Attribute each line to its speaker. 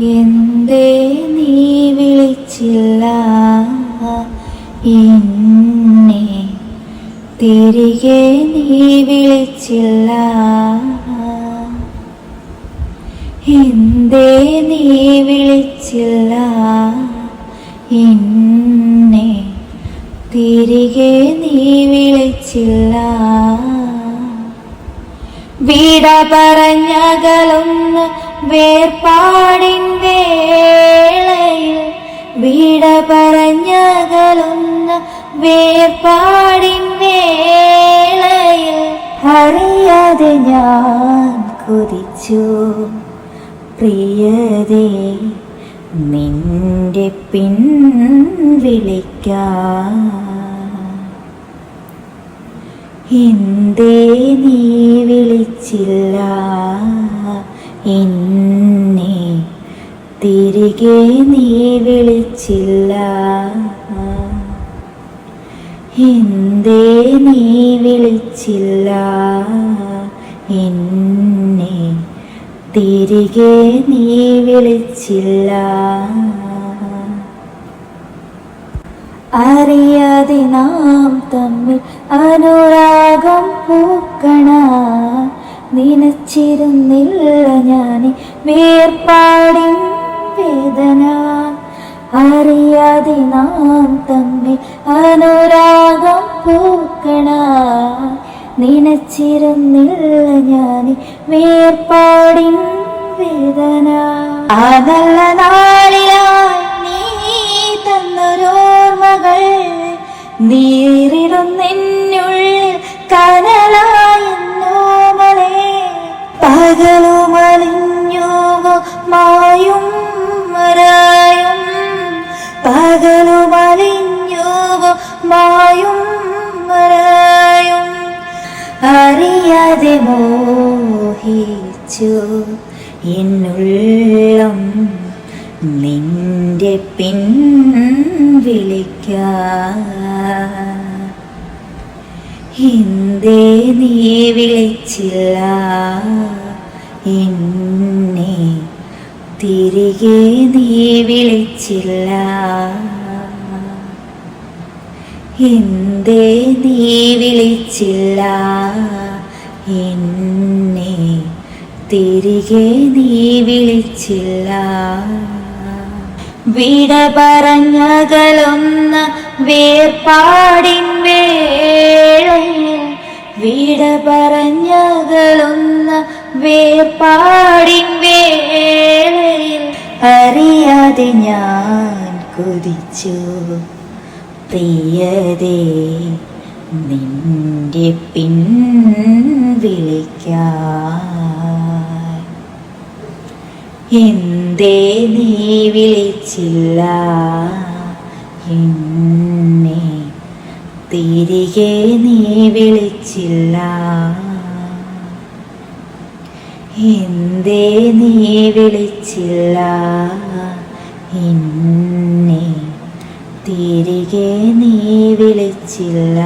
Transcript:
Speaker 1: എന്തേ നീ വിളിച്ചില്ല? എന്നെ തിരികെ നീ വിളിച്ചില്ല. എന്തേ നീ വിളിച്ചില്ല? എന്നെ തിരികെ നീ വിളിച്ചില്ല. വിട പറഞ്ഞകലുന്ന വേർപാടിൻ വേളയിൽ വിട പറഞ്ഞകലുന്ന വേർപാടിൻ വേളയിൽ അറിയാതെ ഞാൻ കൊതിച്ചു. പ്രിയതേ നിന്റെ പിൻ വിളിക്ക. എന്തേ നീ വിളിച്ചില്ല? എന്നെ തിരികെ നീ വിളിച്ചില്ല. എന്തേ നീ വിളിച്ചില്ല. എന്നെ തിരികെ നീ വിളിച്ചില്ല. അറിയാതെ നാം തമ്മിൽ അനുരാഗം പൂക്കണ നിനച്ചിരുന്നില്ല ഞാൻ വേർപാടിൻ വേദന. അറിയാതെ നാം തമ്മിൽ അനുരാഗം പൂക്കണ. നിനച്ചിരുന്നില്ല ഞാൻ വേർപാടിൻ വേദന. ആ നല്ല നാളിലായി നീ തന്നൊരോർമ്മകൾ. നീറിടുന്നെന്നുള്ളിൽ മായും മറായും പകലുമലിഞ്ഞു മായും മറായും അറിയാതെ മോഹിച്ചു എന്നുള്ളം നിന്റെ പിൻവിളിക്ക എന്തേ നീ വിളിച്ചില്ല? എന്നെ തിരികെ നീ വിളിച്ചില്ല. എന്തേ നീ വിളിച്ചില്ല? എന്നെ തിരികെ നീ വിളിച്ചില്ല. വിട പറഞ്ഞകലൊന്ന് വേർപാടിൻ വേളയിൽ. വിട പറഞ്ഞകലുന്ന വേർപാടിൻ അറിയാതെ ഞാൻ കൊതിച്ചു. പ്രിയതേ നിന്റെ പിൻവിളിക്കാൻ എന്തേ നീ വിളിച്ചില്ല? എന്നെ തിരികെ നീ വിളിച്ചില്ല. എന്തേ നീ വിളിച്ചില്ല? എന്നെ തിരികെ നീ വിളിച്ചില്ല.